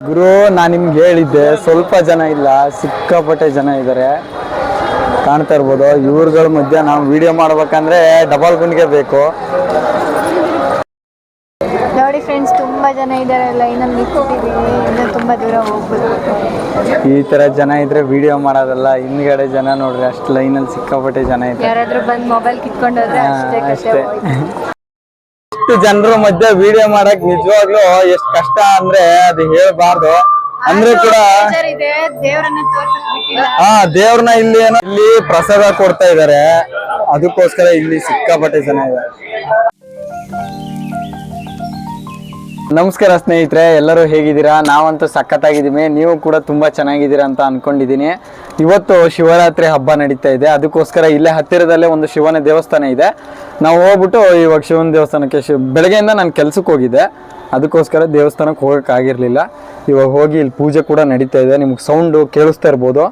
ಗುರು ನಾನು ನಿಮ್ಗೆ ಹೇಳಿದ್ದೆ ಸ್ವಲ್ಪ ಜನ ಇಲ್ಲ ಸಿಕ್ಕಾಪಟ್ಟೆ ಜನ ಇದ್ದಾರೆ ಕಾಣ್ತಾ ಇರ್ಬೋದು ಇವ್ರಗಳ ಮಧ್ಯೆ ನಾವು ವಿಡಿಯೋ ಮಾಡ್ಬೇಕಂದ್ರೆ ಡಬಲ್ ಗುಂಡಿಗೆ ಬೇಕು ನೋಡಿ ಫ್ರೆಂಡ್ಸ್ ತುಂಬಾ ಜನ ಇದ್ದಾರೆ ಲೈನಲ್ಲಿ ನಿಂತಿದ್ದೀವಿ ಇನ್ನು ತುಂಬಾ ದೂರ ಹೋಗ್ಬೋದು ಈ ತರ ಜನ ಇದ್ರೆ ವಿಡಿಯೋ ಮಾಡೋದಲ್ಲ ಹಿಂದ್ಗಡೆ ಜನ ನೋಡ್ರಿ ಅಷ್ಟು ಲೈನಲ್ಲಿ ಸಿಕ್ಕಾಪಟ್ಟೆ ಜನ ಇದ್ದಾರೆ ಯಾರಾದ್ರೂ ಬಂದು ಮೊಬೈಲ್ ಅಷ್ಟೇ ಕತೆ ಅಷ್ಟೇ. ಹೋಯ್ತು. ಇಷ್ಟು ಜನರ ಮಧ್ಯೆ ವಿಡಿಯೋ ಮಾಡಕ್ ನಿಜವಾಗ್ಲೂ ಎಷ್ಟು ಕಷ್ಟ ಅಂದ್ರೆ ಅದು ಹೇಳ್ಬಾರ್ದು. ಅಂದ್ರೆ ಕೂಡ ಹಾ ದೇವ್ರನ್ನ ಇಲ್ಲಿ ಏನೋ ಇಲ್ಲಿ ಪ್ರಸಾದ ಕೊಡ್ತಾ ಇದಾರೆ. ಅದಕ್ಕೋಸ್ಕರ ಇಲ್ಲಿ ಸಿಕ್ಕಾಪಟ್ಟೆ ಜನ ಇದ್ದಾರೆ ನಮಸ್ಕಾರ ಸ್ನೇಹಿತರೆ, ಎಲ್ಲರೂ ಹೇಗಿದ್ದೀರಾ? ನಾವಂತೂ ಸಖತ್ತಾಗಿದ್ದೀವಿ. ನೀವು ಕೂಡ ತುಂಬ ಚೆನ್ನಾಗಿದ್ದೀರಾ ಅಂತ ಅಂದ್ಕೊಂಡಿದ್ದೀನಿ ಇವತ್ತು ಶಿವರಾತ್ರಿ ಹಬ್ಬ ನಡೀತಾ ಇದೆ. ಅದಕ್ಕೋಸ್ಕರ ಇಲ್ಲೇ ಹತ್ತಿರದಲ್ಲೇ ಒಂದು ಶಿವನ ದೇವಸ್ಥಾನ ಇದೆ. ನಾವು ಹೋಗ್ಬಿಟ್ಟು ಇವಾಗ ಶಿವನ ದೇವಸ್ಥಾನಕ್ಕೆ ಶಿ, ಬೆಳಗ್ಗೆಯಿಂದ ನಾನು ಕೆಲ್ಸಕ್ಕೆ ಹೋಗಿದ್ದೆ. ಅದಕ್ಕೋಸ್ಕರ ದೇವಸ್ಥಾನಕ್ಕೆ ಹೋಗೋಕ್ಕಾಗಿರಲಿಲ್ಲ. ಇವಾಗ ಹೋಗಿ ಇಲ್ಲಿ ಪೂಜೆ ಕೂಡ ನಡೀತಾ ಇದೆ. ನಿಮ್ಗೆ ಸೌಂಡು ಕೇಳಿಸ್ತಾ ಇರ್ಬೋದು.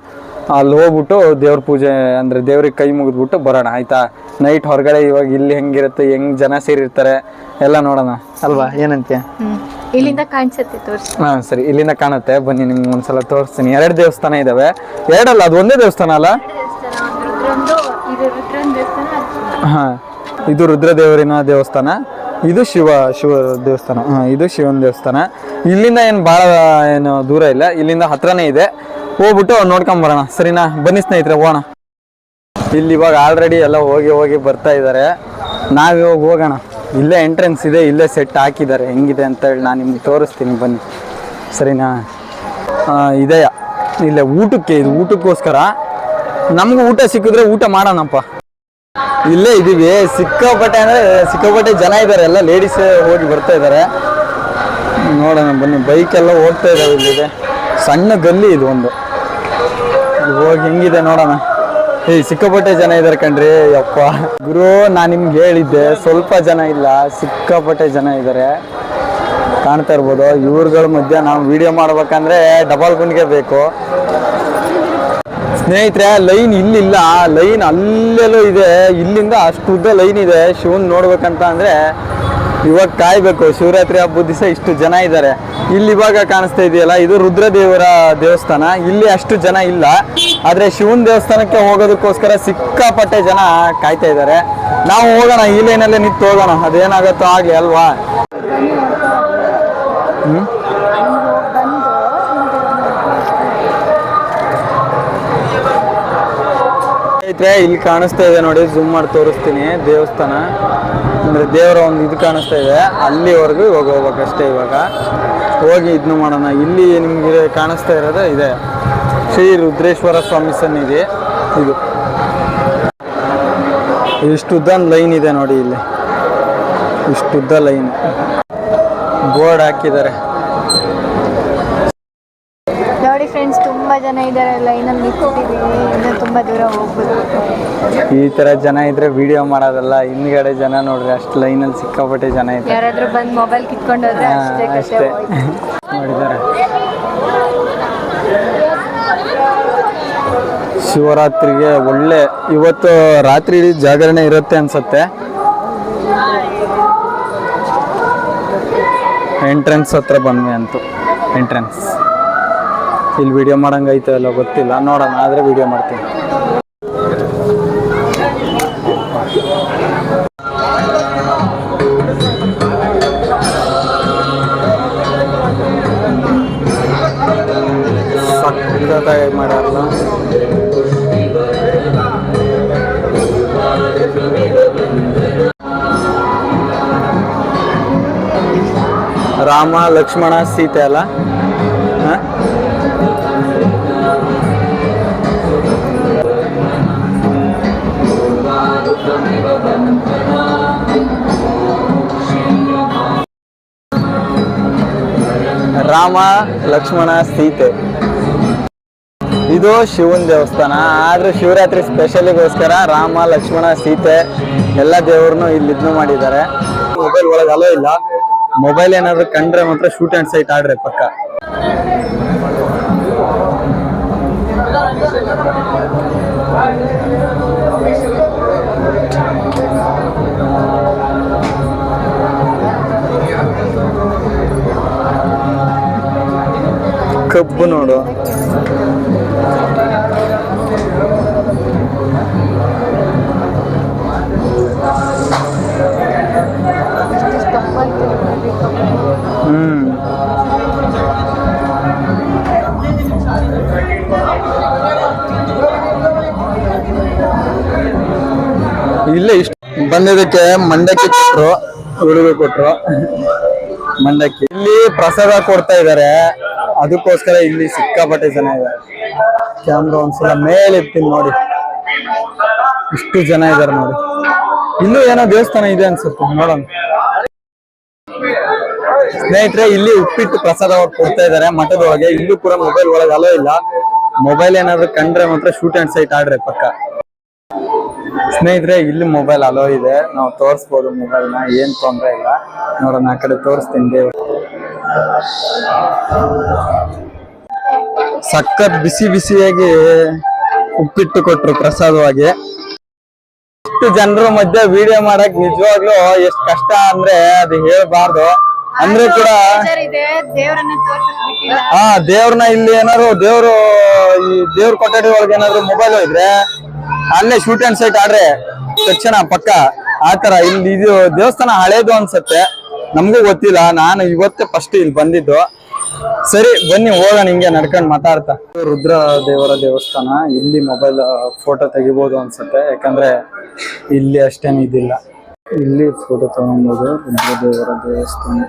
ಅಲ್ಲಿ ಹೋಗ್ಬಿಟ್ಟು ದೇವ್ರ ಪೂಜೆ ಅಂದರೆ ದೇವ್ರಿಗೆ ಕೈ ಮುಗಿದ್ಬಿಟ್ಟು ಬರೋಣ ಆಯ್ತಾ? ನೈಟ್ ಹೊರಗಡೆ ಇವಾಗ ಇಲ್ಲಿ ಹೆಂಗಿರುತ್ತೆ ಹೆಂಗ್ ಜನ ಸೇರಿರ್ತಾರೆ ಎಲ್ಲ ನೋಡೋಣ. ಅಲ್ವಾ? ಏನಂತೀಯ. ಇಲ್ಲಿಂದ ಕಾಣಿಸುತ್ತೆ ತೋರ್ಸಿ. ಹಾ ಸರಿ. ಇಲ್ಲಿಂದ ಕಾಣುತ್ತೆ. ಬನ್ನಿ ನಿಮ್ಗೆ ಒಂದ್ಸಲ ತೋರಿಸ್ತೀನಿ. ಎರಡು ದೇವಸ್ಥಾನ ಇದಾವೆ. ಎರಡಲ್ಲ ಅದು ಒಂದೇ ದೇವಸ್ಥಾನ ಅಲ್ಲ? ಹಾಂ ಇದು ರುದ್ರ ದೇವಸ್ಥಾನ ಹಾ ಇದು ರುದ್ರದೇವರಿನ ದೇವಸ್ಥಾನ ಇದು ಶಿವ ಶಿವ ದೇವಸ್ಥಾನ. ಹಾಂ ಇದು ಶಿವನ ದೇವಸ್ಥಾನ. ಇಲ್ಲಿಂದ ಏನು ಭಾಳ ಏನು ದೂರ ಇಲ್ಲ. ಇಲ್ಲಿಂದ ಹತ್ರನೇ ಇದೆ. ಹೋಗ್ಬಿಟ್ಟು ನೋಡ್ಕೊಂಬರೋಣ ಸರಿನಾ? ಬನ್ನಿ ಸ್ನೇಹಿತರೆ, ಹೋಗೋಣ. ಇಲ್ಲಿ ಇವಾಗ ಆಲ್ರೆಡಿ ಎಲ್ಲ ಹೋಗಿ ಹೋಗಿ ಬರ್ತಾ ಇದ್ದಾರೆ ನಾವಿವಾಗ ಹೋಗೋಣ. ಇಲ್ಲೇ ಎಂಟ್ರೆನ್ಸ್ ಇದೆ, ಇಲ್ಲೇ ಸೆಟ್ ಹಾಕಿದ್ದಾರೆ. ಹೆಂಗಿದೆ ಅಂತ ಹೇಳಿ ನಾನು ನಿಮ್ಗೆ ತೋರಿಸ್ತೀನಿ, ಬನ್ನಿ. ಸರಿನಾ? ಇದೆಯ? ಇಲ್ಲೇ ಊಟಕ್ಕೆ, ಇದು ಊಟಕ್ಕೋಸ್ಕರ. ನಮಗೂ ಊಟ ಸಿಕ್ಕಿದ್ರೆ ಊಟ ಮಾಡೋಣಪ್ಪ. ಇಲ್ಲೇ ಇದೀವಿ. ಸಿಕ್ಕಾಪಟ್ಟೆ ಅಂದರೆ, ಸಿಕ್ಕಾಪಟ್ಟೆ ಜನ ಇದ್ದಾರೆ ಎಲ್ಲ ಲೇಡೀಸ್ ಹೋಗಿ ಬರ್ತಾ ಇದ್ದಾರೆ ನೋಡೋಣ, ಬನ್ನಿ. ಬೈಕೆಲ್ಲ ಹೋಗ್ತಾ ಇದಾವೆ ಇಲ್ಲಿದೆ ಸಣ್ಣ ಗಲ್ಲಿ ಇದು ಒಂದು. ಹೋಗಿ ಹೆಂಗಿದೆ ನೋಡೋಣ. ಏ, ಸಿಕ್ಕಾಪಟ್ಟೆ ಜನ ಇದ್ದಾರೆ ಕಣ್ರಿ. ಯಪ್ಪ. ಗುರು, ನಾನು ನಿಮ್ಗೆ ಹೇಳಿದ್ದೆ, ಸ್ವಲ್ಪ ಜನ ಇಲ್ಲ, ಸಿಕ್ಕಾಪಟ್ಟೆ ಜನ ಇದ್ದಾರೆ ಕಾಣ್ತಾ ಇರ್ಬೋದು. ಇವ್ರುಗಳ ಮಧ್ಯ ನಾವು ವಿಡಿಯೋ ಮಾಡ್ಬೇಕಂದ್ರೆ ಡಬಲ್ ಗುಂಡಿಗೆ ಬೇಕು. ಸ್ನೇಹಿತರೆ, ಲೈನ್ ಇಲ್ಲಿಲ್ಲ. ಲೈನ್ ಅಲ್ಲೆಲ್ಲೋ ಇದೆ. ಇಲ್ಲಿಂದ ಅಷ್ಟು ಉದ್ದ ಲೈನ್ ಇದೆ. ಶಿವನ್ ನೋಡ್ಬೇಕಂತ ಅಂದ್ರೆ ಇವಾಗ ಕಾಯ್ಬೇಕು. ಶಿವರಾತ್ರಿ ಹಬ್ಬದ ದಿವಸ ಇಷ್ಟು ಜನ ಇದ್ದಾರೆ ಇಲ್ಲಿ ಇವಾಗ ಕಾಣಿಸ್ತಾ ಇದೆಯಲ್ಲ, ಇದು ರುದ್ರದೇವರ ದೇವಸ್ಥಾನ. ಇಲ್ಲಿ ಅಷ್ಟು ಜನ ಇಲ್ಲ. ಆದ್ರೆ ಶಿವನ್ ದೇವಸ್ಥಾನಕ್ಕೆ ಹೋಗೋದಕ್ಕೋಸ್ಕರ ಸಿಕ್ಕಾಪಟ್ಟೆ ಜನ ಕಾಯ್ತಾ ಇದ್ದಾರೆ ನಾವು ಹೋಗೋಣ, ಈ ಲೈನಲ್ಲೇ ನಿಂತು ಹೋಗೋಣ. ಅದೇನಾಗತ್ತೋ ಆಗ್ಲಿ, ಅಲ್ವಾ? ಸ್ನೇಹಿತರೆ, ಇಲ್ಲಿ ಕಾಣಿಸ್ತಾ ಇದೆ ನೋಡಿ ಜೂಮ್ ಮಾಡಿ ತೋರಿಸ್ತೀನಿ ದೇವಸ್ಥಾನ. ಅಂದ್ರೆ ದೇವರ ಒಂದು ಇದು ಕಾಣಿಸ್ತಾ ಇದೆ. ಅಲ್ಲಿವರೆಗೂ ಇವಾಗ ಹೋಗ್ಬೇಕಷ್ಟೇ ಇವಾಗ. ಹೋಗಿ ಇದನ್ನು ಮಾಡೋಣ. ಇಲ್ಲಿ ನಿಮ್ಗೆ ಕಾಣಿಸ್ತಾ ಇರೋದು ಇದೆ. ಶ್ರೀ ರುದ್ರೇಶ್ವರ ಸ್ವಾಮಿ ಸನ್ನಿಧಿ. ಇದು. ಇಷ್ಟುದ್ದ ಲೈನ್ ಇದೆ ನೋಡಿ ಇಲ್ಲಿ. ಇಷ್ಟುದ್ದ ಲೈನ್. ಬೋರ್ಡ್ ಹಾಕಿದ್ದಾರೆ. ಜನ ಇದ್ದಾರಲ್ಲ ಇನ್ನೊಂದು ನಿಂತಿದ್ದೀವಿ ಇನ್ನು ತುಂಬಾ ದೂರ ಹೋಗ್ಬೋದು. ಈ ತರ ಜನ ಇದ್ರೆ ವಿಡಿಯೋ ಮಾಡೋದಲ್ಲ ಹಿಂದ್ಗಡೆ ಜನ ನೋಡ್ರಿ ಅಷ್ಟು ಲೈನಲ್ಲಿ ಸಿಕ್ಕಾಪಟ್ಟೆ ಜನ ಇದೆ ಯಾರಾದ್ರೂ ಬಂದು ಮೊಬೈಲ್ ಕಿತ್ಕೊಂಡು ಹೋದ್ರೆ ಅಷ್ಟೇ. ಮಾಡಿದ್ದಾರೆ ಶಿವರಾತ್ರಿಗೆ ಒಳ್ಳೆ ಇವತ್ತು ರಾತ್ರಿ ಇಡೀ ಜಾಗರಣೆ ಇರುತ್ತೆ ಅನ್ಸುತ್ತೆ. ಎಂಟ್ರೆನ್ಸ್ ಹತ್ರ ಬಂದ್ವಿ ಅಂತೂ ಎಂಟ್ರೆನ್ಸ್ ಇಲ್ಲಿ ವಿಡಿಯೋ ಮಾಡಂಗೈತೆ ಅಲ್ಲ ಗೊತ್ತಿಲ್ಲ. ನೋಡೋಣ ಆದ್ರೆ ವಿಡಿಯೋ ಮಾಡ್ತೀನಿ. ಮಾಡ್ಯಾರಲ್ಲ. ರಾಮ ಲಕ್ಷ್ಮಣ ಸೀತೆ ಅಲ್ಲ ರಾಮ, ಲಕ್ಷ್ಮಣ, ಸೀತೆ. ಇದು ಶಿವನ್ ದೇವಸ್ಥಾನ. ಆದ್ರೆ ಶಿವರಾತ್ರಿ ಸ್ಪೆಷಲಿಗೋಸ್ಕರ ರಾಮ, ಲಕ್ಷ್ಮಣ, ಸೀತೆ ಎಲ್ಲ ದೇವ್ರನ್ನು ಇಲ್ಲಿ ಇದನ್ನು ಮಾಡಿದ್ದಾರೆ. ಮೊಬೈಲ್ ಒಳಗೆ ಅಲೋ ಇಲ್ಲ. ಮೊಬೈಲ್ ಏನಾದ್ರು ಕಂಡ್ರೆ ಮಾತ್ರ ಶೂಟ್ ಅಂಡ್ ಸೈಟ್ ಆಡ್ರೆ ಪಕ್ಕ. ಕಬ್ಬು ನೋಡು. ಹ್ಮ್. ಇಲ್ಲೇ ಇಷ್ಟ ಬಂದಿದ್ದಕ್ಕೆ ಮಂಡಕ್ಕಿ ಕೊಟ್ರು. ಉಡುಗೆ ಕೊಟ್ರು. ಮಂಡಕ್ಕಿ ಇಲ್ಲಿ ಪ್ರಸಾದ ಕೊಡ್ತಾ ಇದಾರೆ. ಅದಕ್ಕೋಸ್ಕರ ಇಲ್ಲಿ ಸಿಕ್ಕಾಪಟ್ಟೆ ಜನ ಇದ್ದಾರೆ ಕ್ಯಾಮ್ರಾ ಒಂದ್ಸಲ ಮೇಲೆ ನೋಡಿ. ಇಷ್ಟು ಜನ ಇದಾರೆ ನೋಡಿ. ಇಲ್ಲೂ ಏನೋ ದೇವಸ್ಥಾನ ಇದೆ ಅನ್ಸುತ್ತೆ, ನೋಡೋಣ. ಸ್ನೇಹಿತರೆ, ಇಲ್ಲಿ ಉಪ್ಪಿಟ್ಟು ಪ್ರಸಾದ ಅವ್ರು ಕೊಡ್ತಾ ಇದಾರೆ. ಮಠದೊಳಗೆ ಇಲ್ಲೂ ಕೂಡ ಮೊಬೈಲ್ ಒಳಗೆ ಅಲೋ ಇಲ್ಲ. ಮೊಬೈಲ್ ಏನಾದ್ರು ಕಂಡ್ರೆ ಮಾತ್ರ ಶೂಟ್ ಅಂಡ್ ಸೈಟ್ ಆಡ್ರೆ ಪಕ್ಕ. ಸ್ನೇಹಿತರೆ ಇಲ್ಲಿ ಮೊಬೈಲ್ ಅಲೋ ಇದೆ. ನಾವು ತೋರಿಸ್ಬೋದು ಮೊಬೈಲ್ನ ಏನ್ ತೊಂದ್ರೆ ಇಲ್ಲ. ನೋಡೋಣ ಆ ಕಡೆ ತೋರಿಸ್ತೀನಿ ದೇವ್ರು. ಸಖತ್ ಬಿಸಿ ಬಿಸಿಯಾಗಿ ಉಪ್ಪಿಟ್ಟು ಕೊಟ್ರು ಪ್ರಸಾದವಾಗಿ. ಇಷ್ಟು ಜನರ ಮಧ್ಯೆ ವಿಡಿಯೋ ಮಾಡಕ್ ನಿಜವಾಗ್ಲೂ ಎಷ್ಟ್ ಕಷ್ಟ ಅಂದ್ರೆ ಅದು ಹೇಳ್ಬಾರ್ದು. ಅಂದ್ರೆ ಕೂಡ ಹಾ ದೇವ್ರನ್ನ ಇಲ್ಲಿ ಏನಾದ್ರು ದೇವ್ರು ಈ ದೇವ್ರ ಕೊಠಡಿ ಒಳಗೆ ಏನಾದ್ರು ಮೊಬೈಲ್ ಇದ್ರೆ ಅಲ್ಲೇ ಶೂಟ್ ಅಂಡ್ ಸೈಟ್ ಆಡ್ರೆ ತಕ್ಷಣ ಪಕ್ಕ ಆತರ ಇಲ್ಲಿ ಇದು ದೇವಸ್ಥಾನ ಹಳೇದು ಅನ್ಸತ್ತೆ. ನಮಗೂ ಗೊತ್ತಿಲ್ಲ, ನಾನು ಇವತ್ತೇ ಫಸ್ಟ್ ಇಲ್ಲಿ ಬಂದಿದ್ದು. ಸರಿ, ಬನ್ನಿ, ಹೋಗೋಣ ಹಿಂಗೆ ನಡ್ಕೊಂಡ್ ಮಾತಾಡ್ತಾ. ರುದ್ರ ದೇವರ ದೇವಸ್ಥಾನ, ಇಲ್ಲಿ ಮೊಬೈಲ್ ಫೋಟೋ ತೆಗಿಬೋದು ಅನ್ಸುತ್ತೆ. ಯಾಕಂದ್ರೆ ಇಲ್ಲಿ ಅಷ್ಟೇನು ಇದಿಲ್ಲ. ಇಲ್ಲಿ ಫೋಟೋ ತಗೊಬೋದು ರುದ್ರ ದೇವರ ದೇವಸ್ಥಾನ.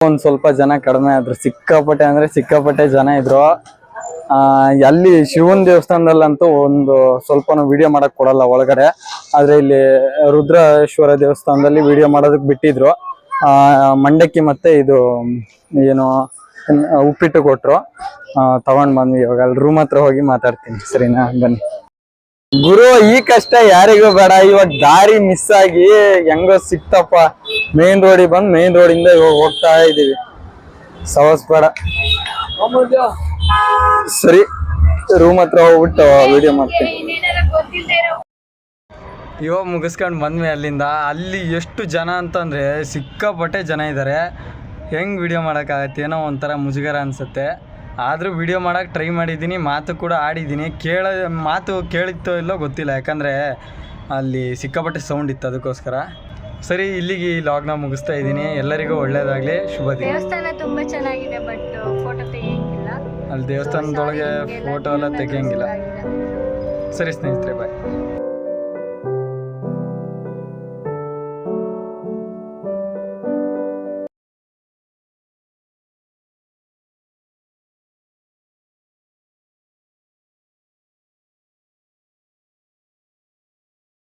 ಒಂದ್ ಸ್ವಲ್ಪ ಜನ ಕಡಿಮೆ ಆದ್ರು. ಸಿಕ್ಕಾಪಟ್ಟೆ ಅಂದ್ರೆ ಸಿಕ್ಕಾಪಟ್ಟೆ ಜನ ಇದ್ರು. ಆ ಅಲ್ಲಿ ಶಿವನ್ ದೇವಸ್ಥಾನದಲ್ಲಂತೂ ಒಂದು ಸ್ವಲ್ಪನೂ ವಿಡಿಯೋ ಮಾಡಕ್ ಕೊಡಲ್ಲ ಒಳಗಡೆ. ಆದ್ರೆ ಇಲ್ಲಿ ರುದ್ರೇಶ್ವರ ದೇವಸ್ಥಾನದಲ್ಲಿ ವಿಡಿಯೋ ಮಾಡೋದಕ್ ಬಿಟ್ಟಿದ್ರು. ಆ ಮಂಡಕ್ಕಿ ಮತ್ತೆ ಇದು ಏನು ಉಪ್ಪಿಟ್ಟು ಕೊಟ್ರು. ಆ, ತಗೊಂಡ್ ಬಂದ್ವಿ ಇವಾಗ. ಅಲ್ಲಿ ರೂಮ್ ಹತ್ರ ಹೋಗಿ ಮಾತಾಡ್ತೀನಿ. ಸರಿನಾ? ಬನ್ನಿ. ಗುರು, ಈ ಕಷ್ಟ ಯಾರಿಗೂ ಬೇಡ. ಇವಾಗ ದಾರಿ ಮಿಸ್ ಆಗಿ ಹೆಂಗೋ ಸಿಕ್ತಪ್ಪ. ಮೇನ್ ರೋಡಿಗೆ ಬಂದ್ ಮೇನ್ ರೋಡಿಂದ ಇವಾಗ ಹೋಗ್ತಾ ಇದೀವಿ. ಸವಸ್ ಬೇಡ. ಸರಿ ರೂಮ್ ಹತ್ರ ಹೋಗ್ಬಿಟ್ಟು ವಿಡಿಯೋ ಮಾಡ್ತೀನಿ. ಇವಾಗ ಮುಗಿಸ್ಕೊಂಡು ಬಂದ್ವಿ ಅಲ್ಲಿಂದ. ಅಲ್ಲಿ ಎಷ್ಟು ಜನ ಅಂತಂದ್ರೆ ಸಿಕ್ಕಾಪಟ್ಟೆ ಜನ ಇದ್ದಾರೆ ಹೆಂಗ್ ವಿಡಿಯೋ ಮಾಡೋಕ್ಕಾಗತ್ತೆ? ಏನೋ ಒಂಥರ ಮುಜುಗರ ಅನ್ಸುತ್ತೆ. ಆದರೂ ವಿಡಿಯೋ ಮಾಡೋಕೆ ಟ್ರೈ ಮಾಡಿದ್ದೀನಿ ಮಾತು ಕೂಡ ಆಡಿದ್ದೀನಿ. ಕೇಳ ಮಾತು ಕೇಳಿತ್ತೋ ಇಲ್ಲೋ ಗೊತ್ತಿಲ್ಲ. ಯಾಕಂದರೆ ಅಲ್ಲಿ ಸಿಕ್ಕಾಪಟ್ಟೆ ಸೌಂಡ್ ಇತ್ತು ಅದಕ್ಕೋಸ್ಕರ. ಸರಿ ಇಲ್ಲಿಗೆ ಈ ಲಾಗ್ನ ಮುಗಿಸ್ತಾ ಇದ್ದೀನಿ. ಎಲ್ಲರಿಗೂ ಒಳ್ಳೇದಾಗಲಿ. ಶುಭ ದಿನ. ದೇವಸ್ಥಾನ ತುಂಬಾ ಚೆನ್ನಾಗಿದೆ ಬಟ್ ಫೋಟೋ ತೆಗಿಯಂಗಿಲ್ಲ. ಅಲ್ಲಿ ದೇವಸ್ಥಾನದೊಳಗೆ ಫೋಟೋ ಎಲ್ಲ ತೆಗಿಯಂಗಿಲ್ಲ. ಸರಿ ಸ್ನೇಹಿತರೆ ಬಾಯ್